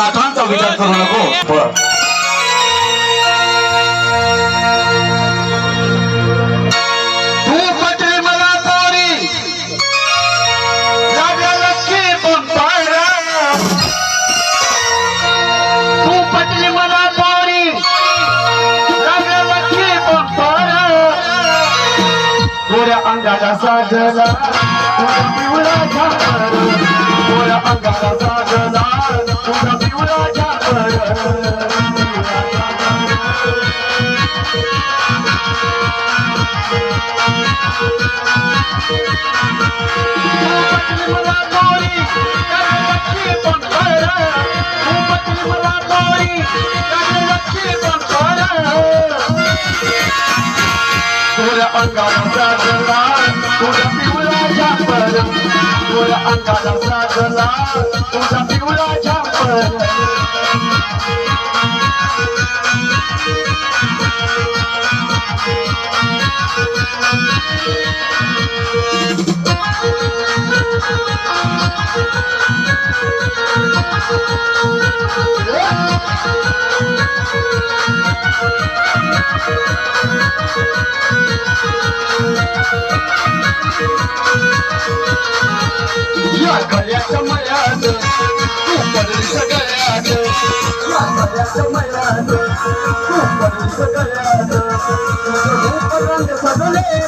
नाटांचा विचार करू नको. तू पटली मला पोरी लागला लक्की पण पायरा तू पटली मला पोरी लागला लक्की पण पायरा गोऱ्या अंगाला साजला पिवळा गोऱ्या अंगाला साजला अंगाला साजला तुझा पिवळा झापर गळ्याच्या मळ्यात तू पडलीस गळ्यात या गळ्याच्या मळ्यात तू पडलीस गळ्यात रूप रंग सजले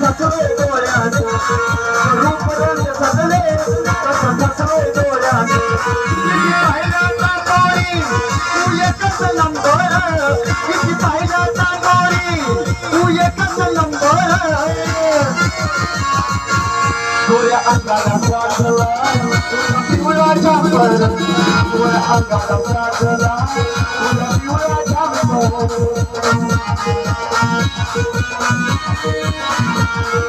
ठसरे डोळ्यात रूप रंग ठसरे डोळ्यात किती पाहिला गोरी तू पाहिला गोरी तू एकच नंबर गोऱ्या अंगाला साजला तुझा पिवळा झापर गोऱ्या अंगाला साजला तुझा पिवळा झापर तुझ्या मनात मन माझं कसं तुला बसलं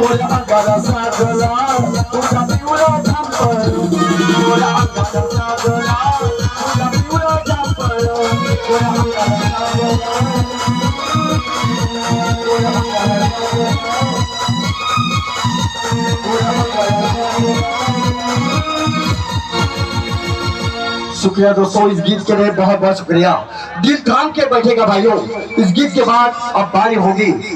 Ola agara sadola, ola biura tampar. Ola agara sadola, ola biura tampar. Ola agara sadola, ola biura tampar. शुक्रिया दोस्तों, इस गीत के लिए बहुत बहुत शुक्रिया। दिल थाम के बैठेगा भाइयों। इस गीत के बाद अब बारी होगी।